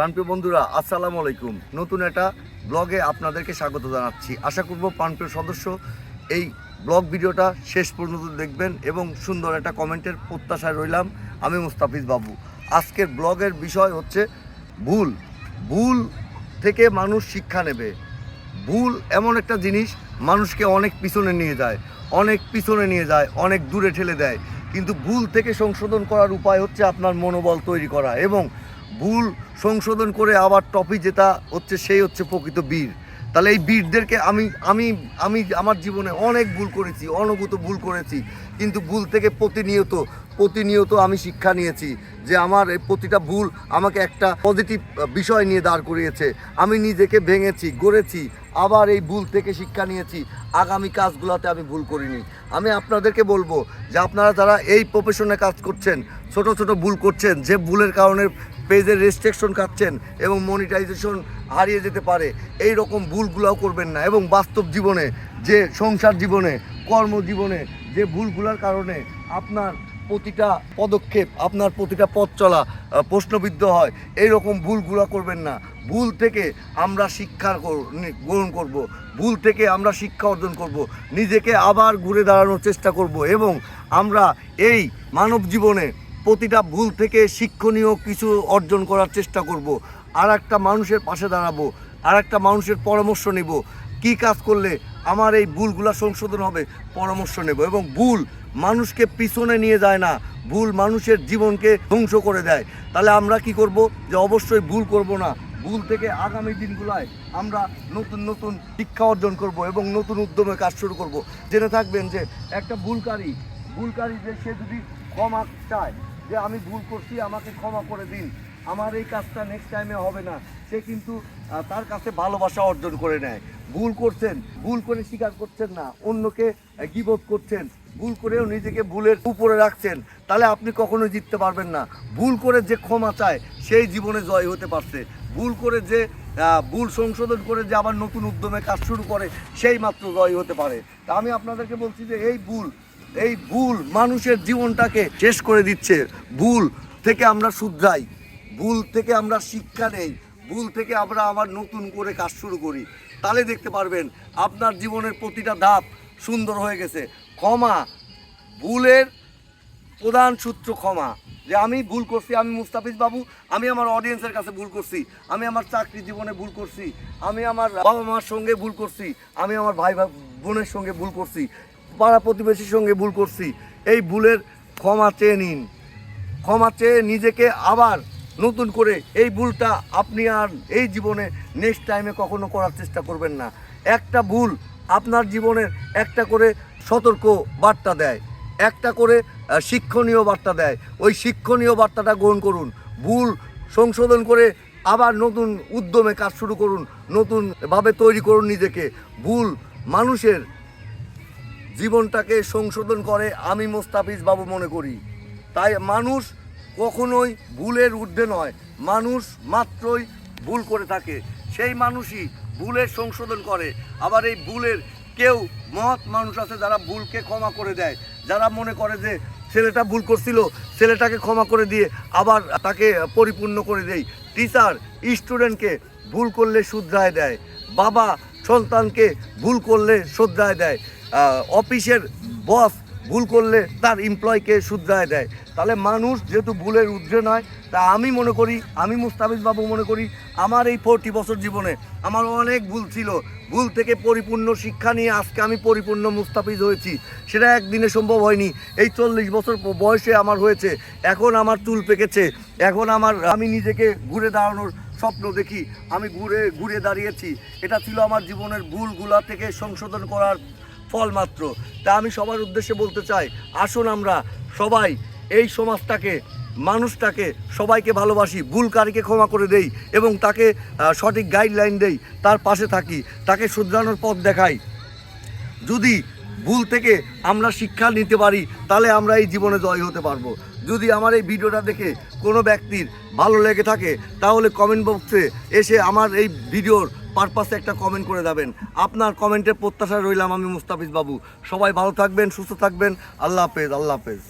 প্রাণপ্রিয় বন্ধুরা, আসসালামু আলাইকুম। নতুন একটা ব্লগে আপনাদেরকে স্বাগত জানাচ্ছি। আশা করব প্রাণপ্রিয় সদস্য, এই ব্লগ ভিডিওটা শেষ পর্যন্ত দেখবেন এবং সুন্দর একটা কমেন্টের প্রত্যাশায় রইলাম আমি মুস্তাফিজ বাবু। আজকের ব্লগের বিষয় হচ্ছে ভুল। ভুল থেকে মানুষ শিক্ষা নেবে। ভুল এমন একটা জিনিস, মানুষকে অনেক পিছনে নিয়ে যায়, অনেক পিছনে নিয়ে যায়, অনেক দূরে ঠেলে দেয়। কিন্তু ভুল থেকে সংশোধন করার উপায় হচ্ছে আপনার মনোবল তৈরি করা এবং ভুল সংশোধন করে আবার টপি যেটা হচ্ছে, সেই হচ্ছে প্রকৃত বীর। তাহলে এই বীরদেরকে আমি আমি আমি আমার জীবনে অনেক ভুল করেছি, অনভূত ভুল করেছি, কিন্তু ভুল থেকে প্রতিনিয়ত প্রতিনিয়ত আমি শিক্ষা নিয়েছি যে আমার এই প্রতিটা ভুল আমাকে একটা পজিটিভ বিষয় নিয়ে দাঁড় করিয়েছে। আমি নিজেকে ভেঙেছি, গড়েছি, আবার এই ভুল থেকে শিক্ষা নিয়েছি। আগামী কাজগুলোতে আমি ভুল করিনি। আমি আপনাদেরকে বলব যে আপনারা যারা এই প্রফেশনে কাজ করছেন, ছোট ছোট ভুল করছেন, যে ভুলের কারণে পেজের রেস্ট্রিকশন খাচ্ছেন এবং মনিটাইজেশন হারিয়ে যেতে পারে, এই রকম ভুলগুলোও করবেন না। এবং বাস্তব জীবনে, যে সংসার জীবনে কর্মজীবনে যে ভুলগুলোর কারণে আপনার প্রতিটা পদক্ষেপ, আপনার প্রতিটা পথ চলা প্রশ্নবিদ্ধ হয়, এই রকম ভুলগুলো করবেন না। ভুল থেকে আমরা শিক্ষা গ্রহণ করব। ভুল থেকে আমরা শিক্ষা অর্জন করব। নিজেকে আবার ঘুরে দাঁড়ানোর চেষ্টা করব এবং আমরা এই মানব জীবনে প্রতিটা ভুল থেকে শিক্ষণীয় কিছু অর্জন করার চেষ্টা করব। আর একটা মানুষের পাশে দাঁড়াবো আর একটা মানুষের পরামর্শ নেব। কি কাজ করলে আমার এই ভুলগুলা সংশোধন হবে, পরামর্শ নেব এবং ভুল মানুষকে পিছনে নিয়ে যায় না, ভুল মানুষের জীবনকে ধ্বংস করে দেয়। তাহলে আমরা কি করব যে অবশ্যই ভুল করব না, ভুল থেকে আগামী দিনগুলায় আমরা নতুন নতুন শিক্ষা অর্জন করব এবং নতুন উদ্যমে কাজ শুরু করব। জেনে থাকবেন যে একটা ভুলকারী ভুলকারী যে সে যদি ক্ষমা চায় যে আমি ভুল করছি, আমাকে ক্ষমা করে দিন। আমার এই কাজটা নেক্সট টাইমে হবে না। সে কিন্তু তার কাছে ভালোবাসা অর্জন করে নেয়। ভুল করছেন, ভুল করে স্বীকার করছেন না, অন্যকে গিবোধ করছেন। ভুল করেও নিজেকে ভুলের উপরে রাখছেন। তাহলে আপনি কখনো জিততে পারবেন না। ভুল করে যে ক্ষমা চায়, সেই জীবনে জয় হতে পারছে। ভুল করে যে ভুল সংশোধন করে যে আবার নতুন উদ্যমে কাজ শুরু করে, সেই মাত্র জয় হতে পারে। তা আমি আপনাদেরকে বলছি যে, এই ভুল এই ভুল মানুষের জীবনটাকে শেষ করে দিচ্ছে। ভুল থেকে আমরা শুধরাই। ভুল থেকে আমরা শিক্ষা নেই। ভুল থেকে আমরা আবার নতুন করে কাজ শুরু করি। তাহলে দেখতে পারবেন, আপনার জীবনের প্রতিটা ধাপ সুন্দর হয়ে গেছে। ক্ষমা, ভুলের প্রধান সূত্র ক্ষমা। যে আমি ভুল করছি, আমি মুস্তাফিজ বাবু, আমি আমার অডিয়েন্সের কাছে ভুল করছি। আমি আমার চাকরি জীবনে ভুল করছি। আমি আমার বাবা মার সঙ্গে ভুল করছি। আমি আমার ভাই বোনের সঙ্গে ভুল করছি। পাড়া প্রতিবেশীর সঙ্গে ভুল করছি, এই ভুলের ক্ষমা চেয়ে নিন। ক্ষমা চেয়ে নিজেকে আবার নতুন করে এই ভুলটা আপনি আর এই জীবনে নেক্সট টাইমে কখনো করার চেষ্টা করবেন না। একটা ভুল আপনার জীবনের একটা করে সতর্ক বার্তা দেয়, একটা করে শিক্ষণীয় বার্তা দেয়। ওই শিক্ষণীয় বার্তাটা গ্রহণ করুন, ভুল সংশোধন করে আবার নতুন উদ্যমে কাজ শুরু করুন, নতুনভাবে তৈরি করুন নিজেকে। ভুল মানুষের জীবনটাকে সংশোধন করে আমি মোস্তাফিজ বাবু মনে করি। তাই মানুষ কখনোই ভুলের ঊর্ধ্বে নয়, মানুষ মাত্রই ভুল করে থাকে। সেই মানুষই ভুলের সংশোধন করে। আবার এই ভুলের কেউ মহৎ মানুষ আছে যারা ভুলকে ক্ষমা করে দেয়। যারা মনে করে যে ছেলেটা ভুল করছিল, ছেলেটাকে ক্ষমা করে দিয়ে আবার তাকে পরিপূর্ণ করে দেয় টিচার, স্টুডেন্টকে ভুল করলে শুধরায় দেয়। বাবা সন্তানকে ভুল করলে শ্রদ্ধায় দেয়। অফিসের বস ভুল করলে তার এমপ্লয়কে শুধরায় দেয়। তাহলে মানুষ যেহেতু ভুলের ঊর্ধ্বে নয়, তা আমি মনে করি, আমি মুস্তাফিজ বাবু মনে করি, আমার এই ফোরটি বছর জীবনে আমার অনেক ভুল ছিল। ভুল থেকে পরিপূর্ণ শিক্ষা নিয়ে আজকে আমি পরিপূর্ণ মুস্তাফিজ হয়েছি। সেটা একদিনে সম্ভব হয়নি। এই চল্লিশ বছর বয়সে আমার হয়েছে। এখন আমার চুল পেকেছে। এখন আমার, আমি নিজেকে ঘুরে দাঁড়ানোর স্বপ্ন দেখি, আমি ঘুরে ঘুরে দাঁড়িয়েছি। এটা ছিল আমার জীবনের ভুলগুলা থেকে সংশোধন করার ফল মাত্র। তা আমি সবার উদ্দেশ্যে বলতে চাই, আসুন আমরা সবাই এই সমাজটাকে, মানুষটাকে সবাইকে ভালোবাসি, ভুলকারীকে ক্ষমা করে দেই এবং তাকে সঠিক গাইডলাইন দেই, তার পাশে থাকি, তাকে শুধরানোর পথ দেখাই। যদি ভুল থেকে আমরা শিক্ষা নিতে পারি, তাহলে আমরা এই জীবনে জয় হতে পারব। যদি আমার এই ভিডিওটা দেখে কোনো ব্যক্তির ভালো লেগে থাকে, তাহলে কমেন্ট বক্সে এসে আমার এই ভিডিওর পারপাসে একটা কমেন্ট করে দেবেন আপনার কমেন্টের প্রত্যাশা রইলাম আমি মুস্তাফিজ বাবু। সবাই ভালো থাকবেন, সুস্থ থাকবেন। আল্লাহ হাফেজ আল্লাহ হাফেজ।